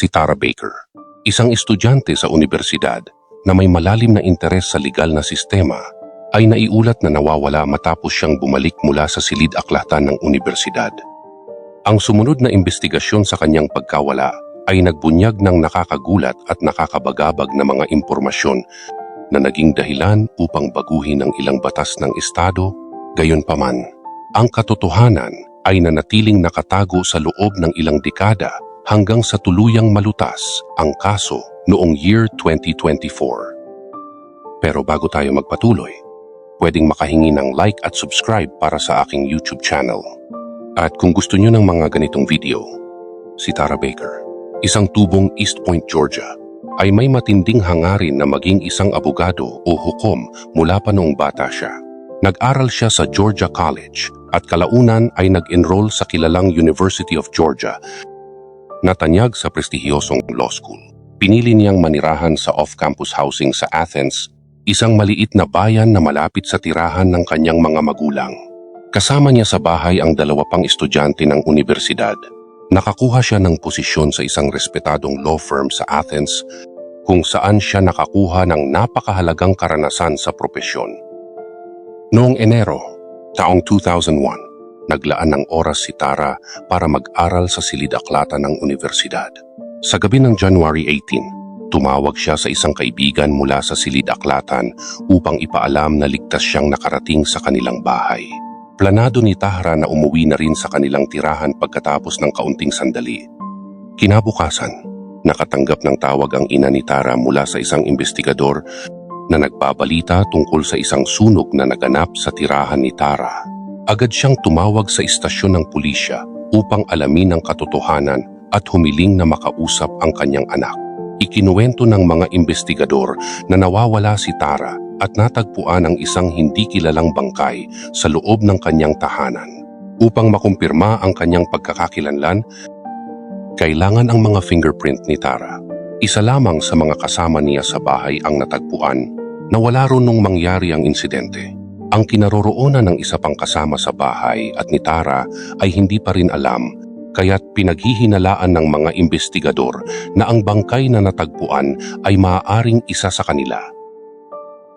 si Tara Baker, isang estudyante sa universidad na may malalim na interes sa legal na sistema ay naiulat na nawawala matapos siyang bumalik mula sa silid aklatan ng universidad. Ang sumunod na investigasyon sa kanyang pagkawala ay nagbunyag ng nakakagulat at nakakabagabag na mga impormasyon na naging dahilan upang baguhin ang ilang batas ng Estado, gayunpaman. Ang katotohanan ay nanatiling nakatago sa loob ng ilang dekada hanggang sa tuluyang malutas ang kaso noong year 2024. Pero bago tayo magpatuloy, pwedeng makahingi ng like at subscribe para sa aking YouTube channel. At kung gusto nyo ng mga ganitong video, si Tara Baker, isang tubong East Point, Georgia, ay may matinding hangarin na maging isang abogado o hukom mula pa noong bata siya. Nag-aral siya sa Georgia College at kalaunan ay nag-enroll sa kilalang University of Georgia natanyag sa prestihiyosong law school. Pinili niyang manirahan sa off-campus housing sa Athens, isang maliit na bayan na malapit sa tirahan ng kanyang mga magulang. Kasama niya sa bahay ang dalawa pang estudyante ng universidad. Nakakuha siya ng posisyon sa isang respetadong law firm sa Athens kung saan siya nakakuha ng napakahalagang karanasan sa propesyon. Noong Enero, taong 2001, naglaan ng oras si Tara para mag-aral sa silid-aklatan ng universidad. Sa gabi ng January 18, tumawag siya sa isang kaibigan mula sa silid-aklatan upang ipaalam na ligtas siyang nakarating sa kanilang bahay. Planado ni Tahra na umuwi na rin sa kanilang tirahan pagkatapos ng kaunting sandali. Kinabukasan, nakatanggap ng tawag ang ina ni Tara mula sa isang investigador na nagbabalita tungkol sa isang sunog na naganap sa tirahan ni Tara. Agad siyang tumawag sa istasyon ng pulisya upang alamin ang katotohanan at humiling na makausap ang kanyang anak. Ikinuwento ng mga investigador na nawawala si Tara at natagpuan ang isang hindi kilalang bangkay sa loob ng kanyang tahanan. Upang makumpirma ang kanyang pagkakakilanlan, kailangan ang mga fingerprint ni Tara. Isa lamang sa mga kasama niya sa bahay ang natagpuan na wala ron nung mangyari ang insidente. Ang kinaroroonan ng isa pang kasama sa bahay at ni Tara ay hindi pa rin alam kaya't pinaghihinalaan ng mga investigador na ang bangkay na natagpuan ay maaaring isa sa kanila.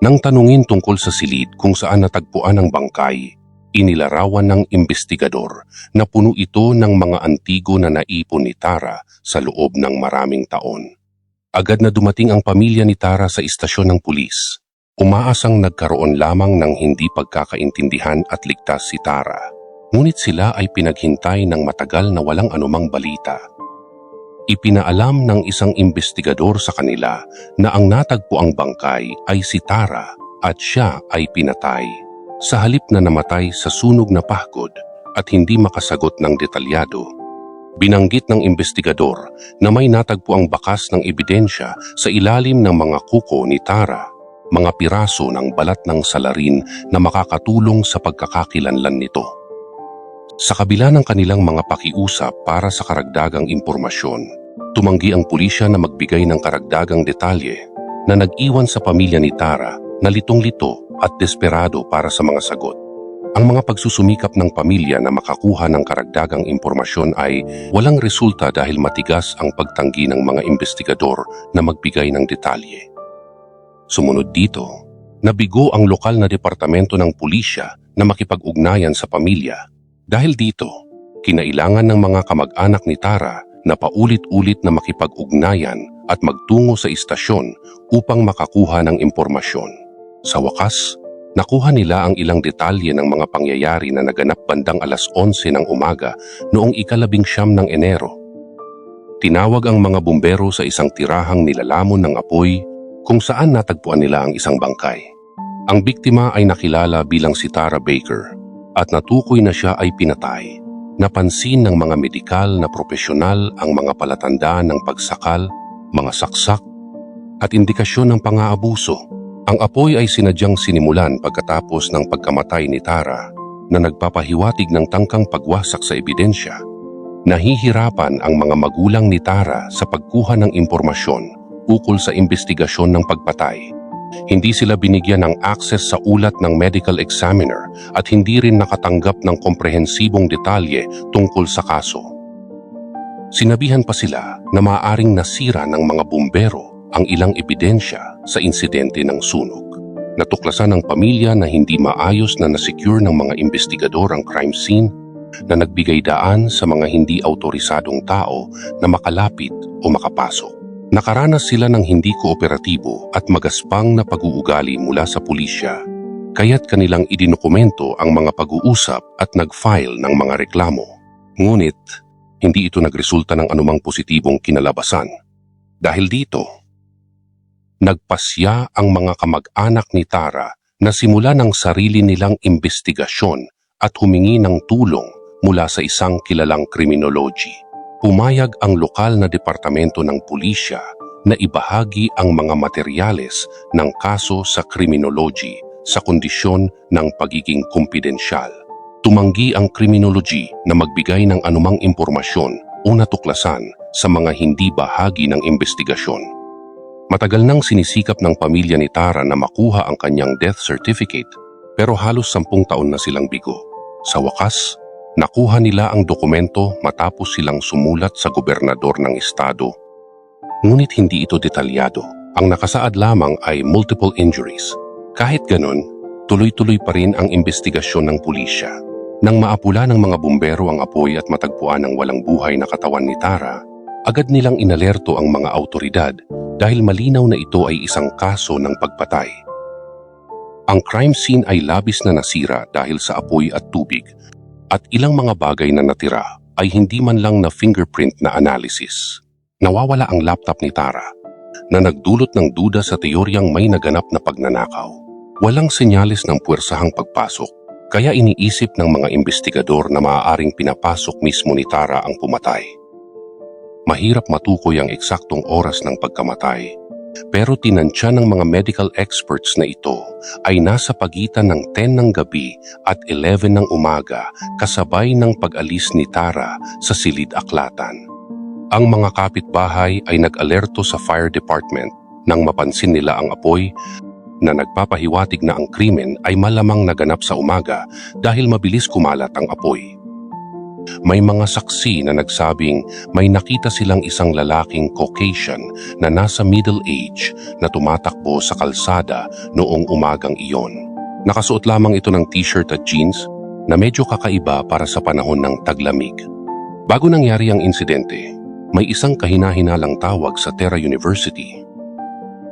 Nang tanungin tungkol sa silid kung saan natagpuan ang bangkay, inilarawan ng investigador na puno ito ng mga antigo na naipon ni Tara sa loob ng maraming taon. Agad na dumating ang pamilya ni Tara sa istasyon ng pulis. Umaasang nagkaroon lamang ng hindi pagkakaintindihan at ligtas si Tara. Ngunit sila ay pinaghintay ng matagal na walang anumang balita. Ipinaalam ng isang investigador sa kanila na ang natagpuang bangkay ay si Tara at siya ay pinatay. Sa halip na namatay sa sunog na pahgod at hindi makasagot ng detalyado, binanggit ng investigador na may natagpuang bakas ng ebidensya sa ilalim ng mga kuko ni Tara, mga piraso ng balat ng salarin na makakatulong sa pagkakakilanlan nito. Sa kabila ng kanilang mga pakiusap para sa karagdagang impormasyon, tumanggi ang pulisya na magbigay ng karagdagang detalye na nag-iwan sa pamilya ni Tara na litong-lito at desperado para sa mga sagot. Ang mga pagsusumikap ng pamilya na makakuha ng karagdagang impormasyon ay walang resulta dahil matigas ang pagtanggi ng mga investigador na magbigay ng detalye. Sumunod dito, nabigo ang lokal na departamento ng pulisya na makipag-ugnayan sa pamilya. Dahil dito, kinailangan ng mga kamag-anak ni Tara na paulit-ulit na makipag-ugnayan at magtungo sa istasyon upang makakuha ng impormasyon. Sa wakas, nakuha nila ang ilang detalye ng mga pangyayari na naganap bandang alas 11 ng umaga noong ikalabing siyam ng Enero. Tinawag ang mga bumbero sa isang tirahang nilalamon ng apoy kung saan natagpuan nila ang isang bangkay. Ang biktima ay nakilala bilang si Tara Baker at natukoy na siya ay pinatay. Napansin ng mga medikal na profesional ang mga palatandaan ng pagsakal, mga saksak, at indikasyon ng pang-aabuso. Ang apoy ay sinadyang sinimulan pagkatapos ng pagkamatay ni Tara na nagpapahiwatig ng tangkang pagwasak sa ebidensya. Nahihirapan ang mga magulang ni Tara sa pagkuha ng impormasyon ukol sa investigasyon ng pagpatay. Hindi sila binigyan ng access sa ulat ng medical examiner at hindi rin nakatanggap ng komprehensibong detalye tungkol sa kaso. Sinabihan pa sila na maaaring nasira ng mga bumbero ang ilang ebidensya sa insidente ng sunog. Natuklasan ng pamilya na hindi maayos na nasecure ng mga investigador ang crime scene na nagbigay daan sa mga hindi autorisadong tao na makalapit o makapasok. Nakaranas sila ng hindi kooperatibo at magaspang na pag-uugali mula sa pulisya, kaya't kanilang idinokumento ang mga pag-uusap at nag-file ng mga reklamo. Ngunit, hindi ito nagresulta ng anumang positibong kinalabasan. Dahil dito, nagpasya ang mga kamag-anak ni Tara na simula ng sarili nilang investigasyon at humingi ng tulong mula sa isang kilalang kriminology. Pumayag ang lokal na departamento ng pulisya na ibahagi ang mga materyales ng kaso sa kriminology sa kondisyon ng pagiging kumpidensyal. Tumanggi ang kriminology na magbigay ng anumang impormasyon o natuklasan sa mga hindi bahagi ng investigasyon. Matagal nang sinisikap ng pamilya ni Tara na makuha ang kanyang death certificate pero halos sampung taon na silang bigo. Sa wakas, nakuha nila ang dokumento matapos silang sumulat sa gobernador ng estado. Ngunit hindi ito detalyado. Ang nakasaad lamang ay multiple injuries. Kahit ganon, tuloy-tuloy pa rin ang investigasyon ng pulisya. Nang maapula ng mga bumbero ang apoy at matagpuan ang walang buhay na katawan ni Tara, agad nilang inalerto ang mga autoridad dahil malinaw na ito ay isang kaso ng pagpatay. Ang crime scene ay labis na nasira dahil sa apoy at tubig at ilang mga bagay na natira ay hindi man lang na fingerprint na analysis. Nawawala ang laptop ni Tara na nagdulot ng duda sa teoryang may naganap na pagnanakaw. Walang senyales ng puwersahang pagpasok kaya iniisip ng mga investigador na maaaring pinapasok mismo ni Tara ang pumatay. Mahirap matukoy ang eksaktong oras ng pagkamatay pero tinansya ng mga medical experts na ito ay nasa pagitan ng 10 ng gabi at 11 ng umaga kasabay ng pag-alis ni Tara sa Silid Aklatan. Ang mga kapitbahay ay nag-alerto sa fire department nang mapansin nila ang apoy na nagpapahiwatig na ang krimen ay malamang naganap sa umaga dahil mabilis kumalat ang apoy. May mga saksi na nagsabing may nakita silang isang lalaking Caucasian na nasa middle age na tumatakbo sa kalsada noong umagang iyon. Nakasuot lamang ito ng t-shirt at jeans na medyo kakaiba para sa panahon ng taglamig. Bago nangyari ang insidente, may isang kahinahinalang tawag sa Terra University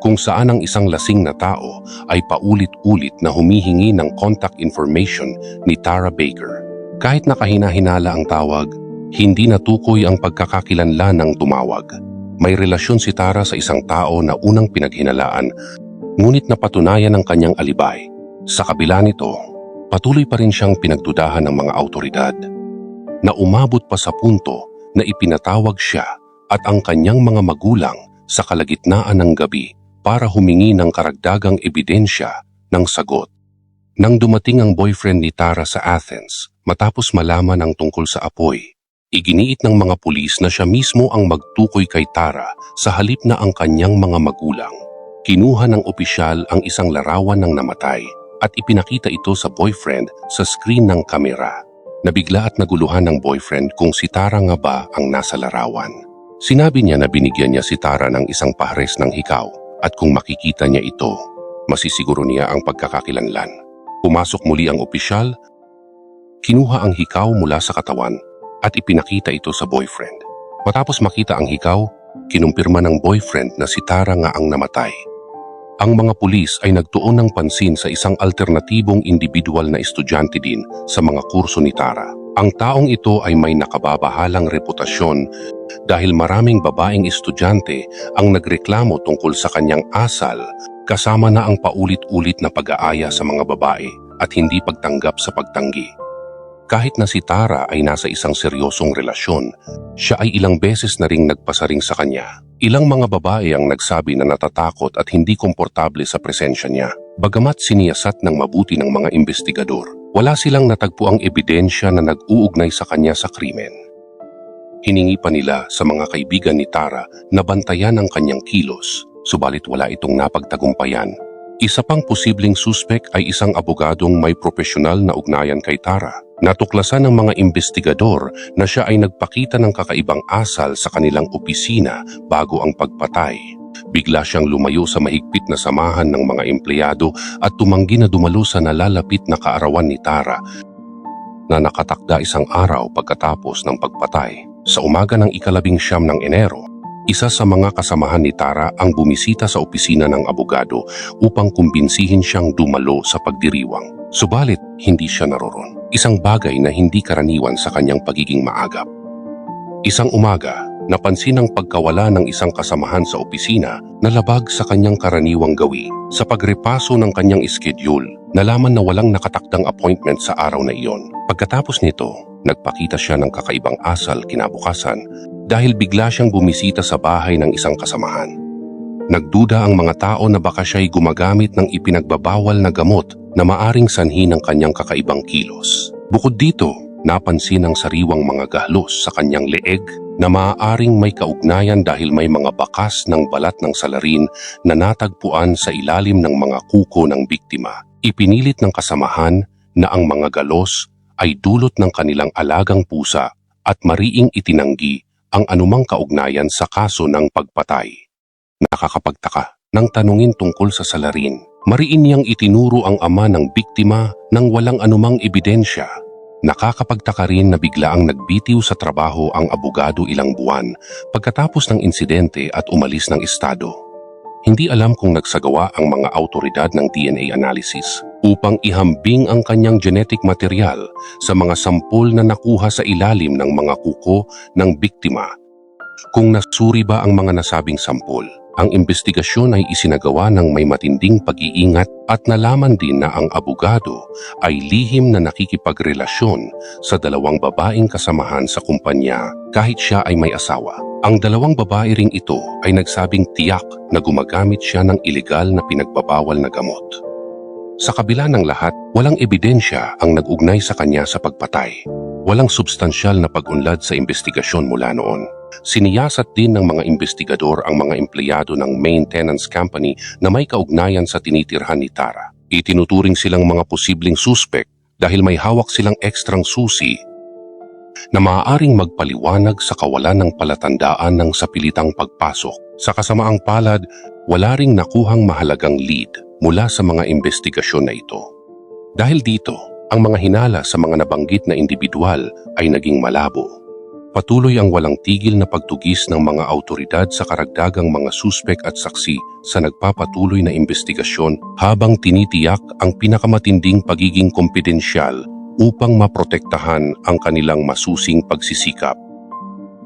kung saan ang isang lasing na tao ay paulit-ulit na humihingi ng contact information ni Tara Baker. Kahit nakahinahinala ang tawag, hindi natukoy ang pagkakakilanlan ng tumawag. May relasyon si Tara sa isang tao na unang pinaghinalaan, ngunit napatunayan ng kanyang alibay. Sa kabila nito, patuloy pa rin siyang pinagdudahan ng mga autoridad na umabot pa sa punto na ipinatawag siya at ang kanyang mga magulang sa kalagitnaan ng gabi para humingi ng karagdagang ebidensya ng sagot. Nang dumating ang boyfriend ni Tara sa Athens, matapos malaman ang tungkol sa apoy, iginiit ng mga pulis na siya mismo ang magtukoy kay Tara sa halip na ang kanyang mga magulang. Kinuha ng opisyal ang isang larawan ng namatay at ipinakita ito sa boyfriend sa screen ng kamera. Nabigla at naguluhan ng boyfriend kung si Tara nga ba ang nasa larawan. Sinabi niya na binigyan niya si Tara ng isang pares ng hikaw at kung makikita niya ito, masisiguro niya ang pagkakakilanlan. Pumasok muli ang opisyal, kinuha ang hikaw mula sa katawan at ipinakita ito sa boyfriend. Matapos makita ang hikaw, kinumpirma ng boyfriend na si Tara nga ang namatay. Ang mga pulis ay nagtuon ng pansin sa isang alternatibong individual na estudyante din sa mga kurso ni Tara. Ang taong ito ay may nakababahalang reputasyon dahil maraming babaeng estudyante ang nagreklamo tungkol sa kanyang asal kasama na ang paulit-ulit na pag-aaya sa mga babae at hindi pagtanggap sa pagtanggi. Kahit na si Tara ay nasa isang seryosong relasyon, siya ay ilang beses na ring nagpasaring sa kanya. Ilang mga babae ang nagsabi na natatakot at hindi komportable sa presensya niya. Bagamat siniyasat ng mabuti ng mga investigador, wala silang natagpuang ebidensya na nag-uugnay sa kanya sa krimen. Hiningi pa nila sa mga kaibigan ni Tara na bantayan ang kanyang kilos, subalit wala itong napagtagumpayan. Isa pang posibleng suspek ay isang abogadong may profesional na ugnayan kay Tara. Natuklasan ng mga investigador na siya ay nagpakita ng kakaibang asal sa kanilang opisina bago ang pagpatay. Bigla siyang lumayo sa mahigpit na samahan ng mga empleyado at tumanggi na dumalo sa nalalapit na kaarawan ni Tara na nakatakda isang araw pagkatapos ng pagpatay. Sa umaga ng ikalabing siyam ng Enero, isa sa mga kasamahan ni Tara ang bumisita sa opisina ng abogado upang kumbinsihin siyang dumalo sa pagdiriwang. Subalit, hindi siya naroon. Isang bagay na hindi karaniwan sa kanyang pagiging maagap. Isang umaga, napansin ang pagkawala ng isang kasamahan sa opisina na labag sa kanyang karaniwang gawi. Sa pagrepaso ng kanyang schedule, nalaman na walang nakatakdang appointment sa araw na iyon. Pagkatapos nito, nagpakita siya ng kakaibang asal kinabukasan dahil bigla siyang bumisita sa bahay ng isang kasamahan. Nagduda ang mga tao na baka siya'y gumagamit ng ipinagbabawal na gamot na maaring sanhi ng kanyang kakaibang kilos. Bukod dito, napansin ang sariwang mga gahlos sa kanyang leeg na maaaring may kaugnayan dahil may mga bakas ng balat ng salarin na natagpuan sa ilalim ng mga kuko ng biktima. Ipinilit ng kasamahan na ang mga galos ay dulot ng kanilang alagang pusa at mariing itinanggi ang anumang kaugnayan sa kaso ng pagpatay. Nakakapagtaka nang tanungin tungkol sa salarin. Mariin niyang itinuro ang ama ng biktima nang walang anumang ebidensya. Nakakapagtaka rin na biglaang nagbitiw sa trabaho ang abogado ilang buwan pagkatapos ng insidente at umalis ng estado. Hindi alam kung nagsagawa ang mga autoridad ng DNA analysis upang ihambing ang kanyang genetic material sa mga sampol na nakuha sa ilalim ng mga kuko ng biktima. Kung nasuri ba ang mga nasabing sampol, ang investigasyon ay isinagawa ng may matinding pag-iingat at nalaman din na ang abogado ay lihim na nakikipagrelasyon sa dalawang babaeng kasamahan sa kumpanya kahit siya ay may asawa. Ang dalawang babae ring ito ay nagsabing tiyak na gumagamit siya ng ilegal na pinagbabawal na gamot. Sa kabila ng lahat, walang ebidensya ang nag-ugnay sa kanya sa pagpatay. Walang substansyal na pag-unlad sa investigasyon mula noon. Siniyasat din ng mga investigador ang mga empleyado ng maintenance company na may kaugnayan sa tinitirhan ni Tara. Itinuturing silang mga posibleng suspek dahil may hawak silang ekstrang susi na maaaring magpaliwanag sa kawalan ng palatandaan ng sapilitang pagpasok. Sa kasamaang palad, wala ring nakuhang mahalagang lead mula sa mga investigasyon na ito. Dahil dito, ang mga hinala sa mga nabanggit na individual ay naging malabo. Patuloy ang walang tigil na pagtugis ng mga autoridad sa karagdagang mga suspek at saksi sa nagpapatuloy na investigasyon habang tinitiyak ang pinakamatinding pagiging kompedensyal upang maprotektahan ang kanilang masusing pagsisikap.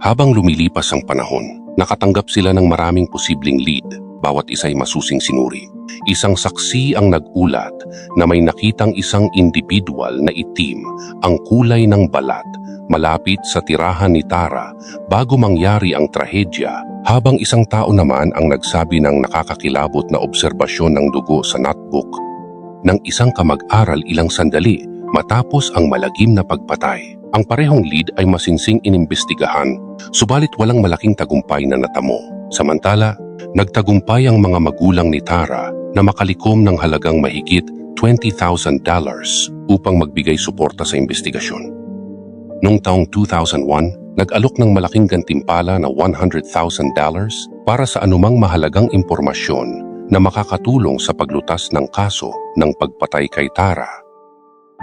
Habang lumilipas ang panahon, nakatanggap sila ng maraming posibleng lead, bawat isa'y masusing sinuri. Isang saksi ang nagulat na may nakitang isang individual na itim ang kulay ng balat malapit sa tirahan ni Tara bago mangyari ang trahedya habang isang tao naman ang nagsabi ng nakakakilabot na obserbasyon ng dugo sa notebook ng isang kamag-aral ilang sandali matapos ang malagim na pagpatay. Ang parehong lead ay masinsing inimbestigahan subalit walang malaking tagumpay na natamo. Samantala, nagtagumpay ang mga magulang ni Tara na makalikom ng halagang mahigit $20,000 upang magbigay suporta sa investigasyon. Noong taong 2001, nag-alok ng malaking gantimpala na $100,000 para sa anumang mahalagang impormasyon na makakatulong sa paglutas ng kaso ng pagpatay kay Tara.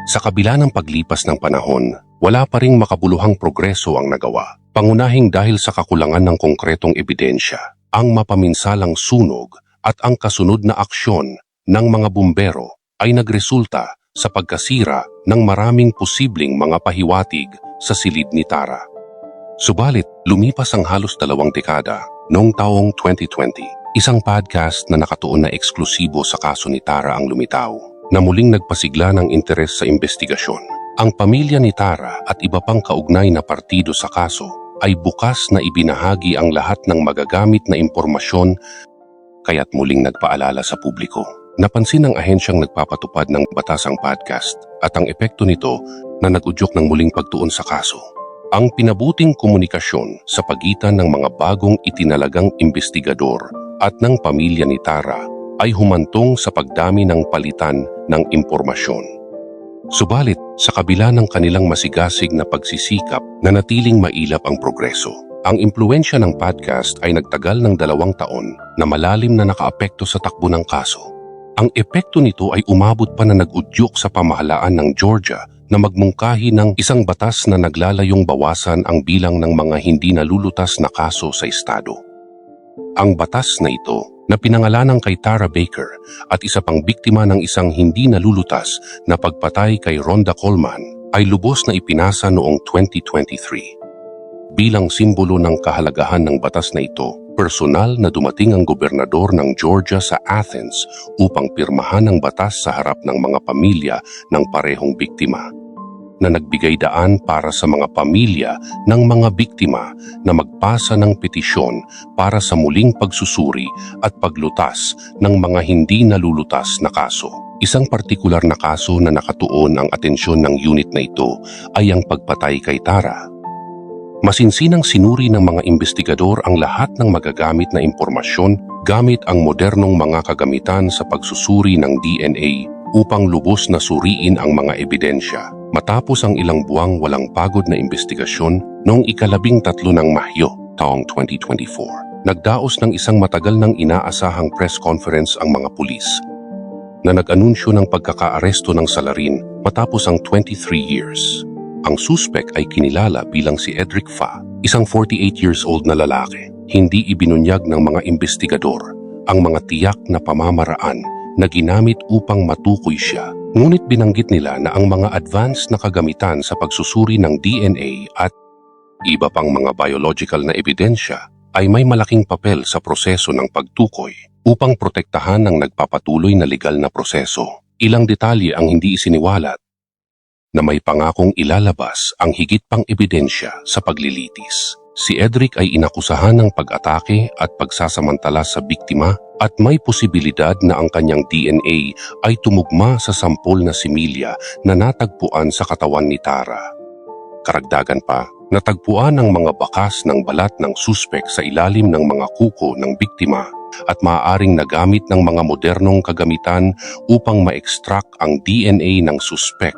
Sa kabila ng paglipas ng panahon, wala pa ring makabuluhang progreso ang nagawa, pangunahing dahil sa kakulangan ng konkretong ebidensya, ang mapaminsalang sunog at ang kasunod na aksyon ng mga bumbero ay nagresulta sa pagkasira ng maraming posibleng mga pahiwatig sa silid ni Tara. Subalit, lumipas ang halos dalawang dekada noong taong 2020, isang podcast na nakatuon na eksklusibo sa kaso ni Tara ang lumitaw na muling nagpasigla ng interes sa investigasyon. Ang pamilya ni Tara at iba pang kaugnay na partido sa kaso ay bukas na ibinahagi ang lahat ng magagamit na impormasyon kaya't muling nagpaalala sa publiko. Napansin ng ahensyang nagpapatupad ng batasang podcast at ang epekto nito na nagudyok ng muling pagtuon sa kaso. Ang pinabuting komunikasyon sa pagitan ng mga bagong itinalagang investigador at ng pamilya ni Tara ay humantong sa pagdami ng palitan ng impormasyon. Subalit, sa kabila ng kanilang masigasig na pagsisikap, nanatiling mailap ang progreso. Ang impluensya ng podcast ay nagtagal ng dalawang taon na malalim na nakaapekto sa takbo ng kaso. Ang epekto nito ay umabot pa na nag-udyok sa pamahalaan ng Georgia na magmungkahi ng isang batas na naglalayong bawasan ang bilang ng mga hindi nalulutas na kaso sa estado. Ang batas na ito na pinangalanang kay Tara Baker at isa pang biktima ng isang hindi nalulutas na pagpatay kay Rhonda Coleman ay lubos na ipinasa noong 2023. Bilang simbolo ng kahalagahan ng batas na ito, personal na dumating ang gobernador ng Georgia sa Athens upang pirmahan ang batas sa harap ng mga pamilya ng parehong biktima na nagbigay daan para sa mga pamilya ng mga biktima na magpasa ng petisyon para sa muling pagsusuri at paglutas ng mga hindi nalulutas na kaso. Isang partikular na kaso na nakatuon ang atensyon ng unit na ito ay ang pagpatay kay Tara. Masinsinang sinuri ng mga investigador ang lahat ng magagamit na impormasyon gamit ang modernong mga kagamitan sa pagsusuri ng DNA upang lubos na suriin ang mga ebidensya. Matapos ang ilang buwang walang pagod na investigasyon noong ikalabing tatlo ng Mahyo taong 2024, nagdaos ng isang matagal ng inaasahang press conference ang mga pulis na nag-anunsyo ng pagkakaaresto ng salarin matapos ang 23 years. Ang suspek ay kinilala bilang si Edric Fa, isang 48 years old na lalaki. Hindi ibinunyag ng mga investigador ang mga tiyak na pamamaraan na ginamit upang matukoy siya. Ngunit binanggit nila na ang mga advanced na kagamitan sa pagsusuri ng DNA at iba pang mga biological na ebidensya ay may malaking papel sa proseso ng pagtukoy upang protektahan ang nagpapatuloy na legal na proseso. Ilang detalye ang hindi isiniwalat na may pangakong ilalabas ang higit pang ebidensya sa paglilitis. Si Edric ay inakusahan ng pag-atake at pagsasamantala sa biktima at may posibilidad na ang kanyang DNA ay tumugma sa sampol na similya na natagpuan sa katawan ni Tara. Karagdagan pa, natagpuan ang mga bakas ng balat ng suspek sa ilalim ng mga kuko ng biktima at maaaring nagamit ng mga modernong kagamitan upang ma-extract ang DNA ng suspek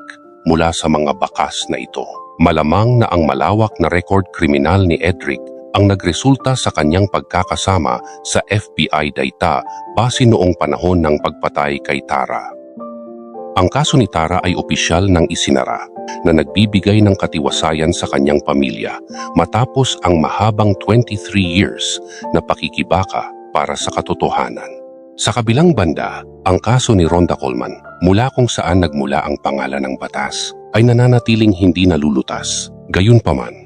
mula sa mga bakas na ito. Malamang na ang malawak na record kriminal ni Edric ang nagresulta sa kanyang pagkakasama sa FBI data base noong panahon ng pagpatay kay Tara. Ang kaso ni Tara ay opisyal ng isinara na nagbibigay ng katiwasayan sa kanyang pamilya matapos ang mahabang 23 years na pakikibaka para sa katotohanan. Sa kabilang banda, ang kaso ni Rhonda Coleman mula kung saan nagmula ang pangalan ng batas ay nananatiling hindi nalulutas. Gayunpaman,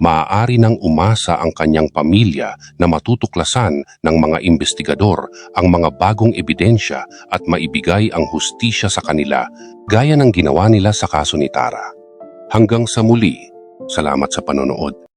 maaari nang umasa ang kanyang pamilya na matutuklasan ng mga investigador ang mga bagong ebidensya at maibigay ang hustisya sa kanila gaya ng ginawa nila sa kaso ni Tara. Hanggang sa muli, salamat sa panonood.